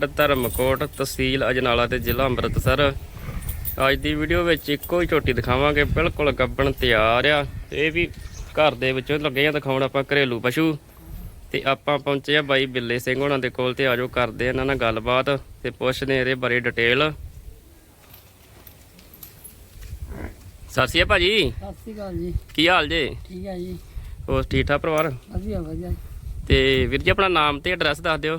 ਧਰਮਕੋਟ ਤਹਿਸੀਲ ਅਜਨਾਲਾ ਤੇ ਜ਼ਿਲ੍ਹਾ ਅੰਮ੍ਰਿਤਸਰ। ਅੱਜ ਦੀ ਵੀਡੀਓ ਵਿੱਚ ਇੱਕੋ ਹੀ ਝੋਟੀ ਦਿਖਾਵਾਂਗੇ ਬਿਲਕੁਲ ਗੱਬਣ ਤਿਆਰ ਆ। ਤੇ ਇਹ ਵੀ ਘਰ ਦੇ ਵਿੱਚੋਂ ਲੱਗੇ ਆ ਦਿਖਾਉਣ ਆਪਾਂ ਘਰੇਲੂ ਪਸ਼ੂ। ਤੇ ਆਪਾਂ ਪਹੁੰਚੇ ਆ ਬਾਈ ਬਿੱਲੇ ਸਿੰਘ ਉਹਨਾਂ ਦੇ ਕੋਲ ਤੇ ਆਜੋ ਕਰਦੇ ਇਹਨਾਂ ਨਾਲ ਗੱਲਬਾਤ ਤੇ ਪੁੱਛਦੇ ਇਹਦੇ ਬਾਰੇ ਡਿਟੇਲ ਸਤਿ ਸ਼੍ਰੀ ਅਕਾਲ ਭਾਜੀ। ਸਤਿ ਸ਼੍ਰੀ ਅਕਾਲ ਜੀ। ਕੀ ਹਾਲ ਜੇ? ਠੀਕ ਹੈ ਜੀ। ਹੋਰ ਠੀਕ ਠਾਕ ਪਰਿਵਾਰ? ਵਧੀਆ ਵਧੀਆ। ਤੇ ਵੀਰ ਜੀ ਆਪਣਾ ਨਾਮ ਤੇ ਐਡਰੈਸ ਦੱਸ ਦਿਓ।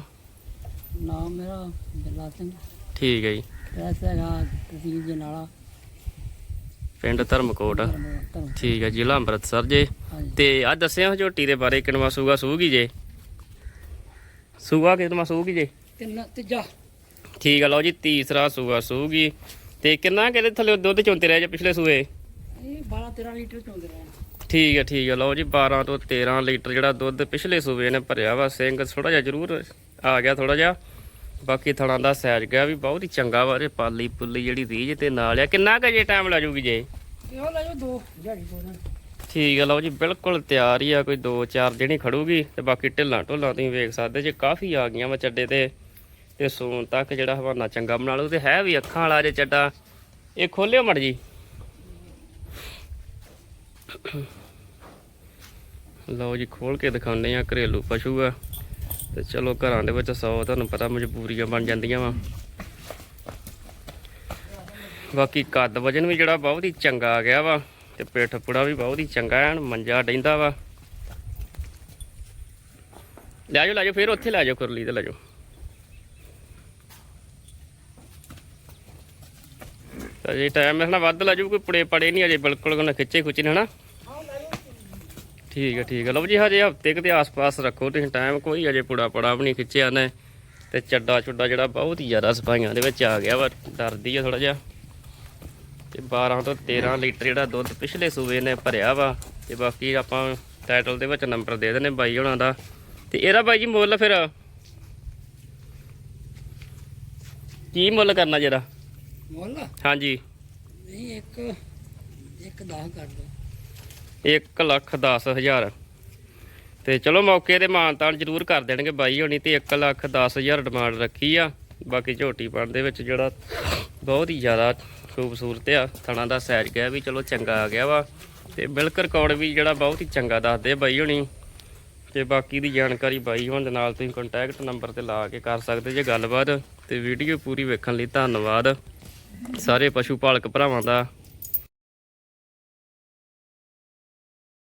ਨਾਮ ਮੇਰਾ ਬਿੱਲਾ ਸਿੰਘ। ਠੀਕ ਹੈ ਜੀ। ਐਸ ਹੈਗਾ ਤਹਿਸੀਲ ਜਨਾਲਾ। ਪਿੰਡ ਧਰਮਕੋਟ। ਧਰਮ ਧਰਮ ਠੀਕ ਹੈ ਜ਼ਿਲ੍ਹਾ ਅੰਮ੍ਰਿਤਸਰ ਜੇ। ਹਾਂਜੀ। ਤੇ ਆ ਦੱਸਿਆ ਝੋਟੀ ਦੇ ਬਾਰੇ ਕਿਨਵਾ ਸੂਗਾ ਸੂਗੀ ਜੇ? ਸੂਗਾ ਕਿਨਵਾ ਸੂਗੀ ਜੇ? ਤਿੰਨ ਤੀਜਾ। ਠੀਕ ਆ ਲਓ ਜੀ ਤੀਸਰਾ ਸੂਗਾ ਸੂਗੀ। ਤੇ ਕਿੰਨਾ ਕਿਹਦੇ ਥੱਲੇ ਦੁੱਧ ਚੋਂਤੇ ਰਹੇ ਜੇ ਪਿਛਲੇ ਸੂਏ? ਇਹ 12 13 ਲੀਟਰ ਚੋਂਦੇ ਰਹੇ। ਠੀਕ ਹੈ ਠੀਕ ਹੈ ਲਓ ਜੀ 12 ਤੋਂ 13 ਲੀਟਰ ਜਿਹੜਾ ਦੁੱਧ ਪਿਛਲੇ ਸੂਏ ਨੇ ਭਰਿਆ ਵਾ। ਸਿੰਘ ਥੋੜਾ ਜਿਹਾ ਜ਼ਰੂਰ ਆ ਗਿਆ ਥੋੜਾ ਜਿਹਾ। ਬਾਕੀ ਥਣਾ ਦਾ ਸਾਈਜ਼ ਗਿਆ ਵੀ ਬਹੁਤ ਹੀ ਚੰਗਾ ਵਾ ਇਹ ਪਾਲੀ ਪੁੱਲੀ ਜਿਹੜੀ ਰੀਜ ਤੇ ਨਾਲ ਆ। ਕਿੰਨਾ ਕੁ ਜੇ ਟਾਈਮ ਲਾ ਜੂਗੀ ਜੇ? ਇਹ ਲੈ ਜੋ ਦੋ। ਦਿਹਾੜੀ ਦੋ ਦਿਨ ਠੀਕ ਹੈ ਲਓ ਜੀ ਬਿਲਕੁਲ ਤਿਆਰ ਹੀ ਆ ਕੋਈ 2-4 ਜਿਹੜੀ ਖੜੂਗੀ ਤੇ ਬਾਕੀ ਢਿੱਲਾਂ ਢੋਲਾਂ ਤੁਸੀਂ ਵੇਖ ਸਕਦੇ ਜੇ ਕਾਫੀ ਆ ਗਈਆਂ ਵਾ ਚੱਡੇ ਤੇ। ਤੇ ਸੂਨ ਤੱਕ ਜਿਹੜਾ ਹਵਾਨਾ ਚੰਗਾ ਬਣਾ ਲਓ ਤੇ ਹੈ ਵੀ ਅੱਖਾਂ ਵਾਲਾ ਜੇ ਚੱਡਾ। ਇਹ ਖੋਲਿਓ ਮੜ ਜੀ। ਲਓ ਜੀ ਖੋਲ ਕੇ ਦਿਖਾਉਂਦੇ ਆ ਘਰੇਲੂ ਪਸ਼ੂ ਆ। ਤੇ ਚਲੋ ਘਰਾਂ ਦੇ ਵਿੱਚ ਸੌ ਤੁਹਾਨੂੰ ਪਤਾ ਮਜਬੂਰੀਆਂ ਬਣ ਜਾਂਦੀਆਂ ਵਾ। ਬਾਕੀ ਕੱਦ ਵਜਨ ਵੀ ਜਿਹੜਾ ਬਹੁਤ ਹੀ ਚੰਗਾ ਆ ਗਿਆ ਵਾ ਤੇ ਪਿੱਠ ਪੁੜਾ ਵੀ ਬਹੁਤ ਹੀ ਚੰਗਾ ਐਨ, ਮੰਜਾ ਡੈਂਦਾ ਵਾ। ਲੈ ਜਾਓ ਲੈ ਜਾਓ, ਫਿਰ ਉੱਥੇ ਲੈ ਜਾਓ ਕੁਰਲੀ ਤੇ ਲੈ ਜਾਓ। ਤਾਂ ਜੇ ਟਾਈਮ ਹੈ ਨਾ, ਵੱਧ ਲੈ ਜਾਓ, ਕੋਈ ਪੁੜੇ ਪੜੇ ਨਹੀਂ ਅਜੇ, ਬਿਲਕੁਲ ਨਾ ਖਿੱਚੇ ਖੁੱਚੇ ਨੇ, ਹਨਾ? ਠੀਕ ਹੈ ਠੀਕ ਹੈ ਲਓ ਜੀ ਹਜੇ ਹਫ਼ਤੇ ਕੁ ਦੇ ਆਸ-ਪਾਸ ਰੱਖੋ ਤੁਸੀਂ ਟਾਈਮ ਕੋਈ ਅਜੇ ਪੁੜਾ ਪੜਾ ਵੀ ਨਹੀਂ ਖਿੱਚਿਆ ਨੇ। ਤੇ ਚੱਡਾ ਚੁੱਡਾ ਜਿਹੜਾ ਬਹੁਤ ਹੀ ਜ਼ਿਆਦਾ ਸਫਾਈਆਂ ਦੇ ਵਿੱਚ ਆ ਗਿਆ ਵਾ ਡਰਦੀ ਆ ਥੋੜਾ ਜਿਹਾ। ਤੇ 12 ਤੋਂ 13 ਲੀਟਰ ਜਿਹੜਾ ਦੁੱਧ ਪਿਛਲੇ ਸੂਵੇ ਨੇ ਭਰਿਆ ਵਾ ਤੇ ਬਾਕੀ ਆਪਾਂ ਟਾਈਟਲ ਦੇ ਵਿੱਚ ਨੰਬਰ ਦੇ ਦੇਣੇ ਬਾਈ ਹੋਣਾ ਦਾ। ਤੇ ਇਹਦਾ ਬਾਈ ਜੀ ਮੁੱਲ ਫਿਰ? ਕੀ ਮੁੱਲ ਕਰਨਾ ਜਰਾ? ਮੁੱਲ? ਹਾਂਜੀ। ਨਹੀਂ ਇੱਕ ਇੱਕ 10 ਕਰ ਦੋ। 1 ਲੱਖ 10 ਹਜ਼ਾਰ। ਤੇ ਚਲੋ ਮੌਕੇ ਤੇ ਮਾਨਤਾਨ ਜ਼ਰੂਰ ਕਰ ਦੇਣਗੇ ਬਾਈ ਹੋਣੀ ਤੇ 1 ਲੱਖ 10 ਹਜ਼ਾਰ ਡਿਮਾਂਡ ਰੱਖੀ ਆ। ਬਾਕੀ ਝੋਟੀ ਪਾਣ ਦੇ ਵਿੱਚ ਜਿਹੜਾ ਬਹੁਤ ਹੀ ਜ਼ਿਆਦਾ ਖੂਬਸੂਰਤ ਆ। ਥਣਾ ਦਾ ਸਾਈਜ਼ ਗਿਆ ਵੀ ਚਲੋ ਚੰਗਾ ਆ ਗਿਆ ਵਾ। ਤੇ ਮਿਲਕ ਰਿਕਾਰਡ ਵੀ ਜਿਹੜਾ ਬਹੁਤ ਹੀ ਚੰਗਾ ਦੱਸਦੇ ਬਾਈ ਹੋਣੀ। ਤੇ ਬਾਕੀ ਦੀ ਜਾਣਕਾਰੀ ਬਾਈ ਹੋਣ ਦੇ ਨਾਲ ਤੁਸੀਂ ਕੰਟੈਕਟ ਨੰਬਰ ਤੇ ਲਾ ਕੇ ਕਰ ਸਕਦੇ ਜੇ ਗੱਲਬਾਤ। ਤੇ ਵੀਡੀਓ ਪੂਰੀ ਵੇਖਣ ਲਈ ਧੰਨਵਾਦ। ਸਾਰੇ ਪਸ਼ੂ ਪਾਲਕ ਭਰਾਵਾਂ ਦਾ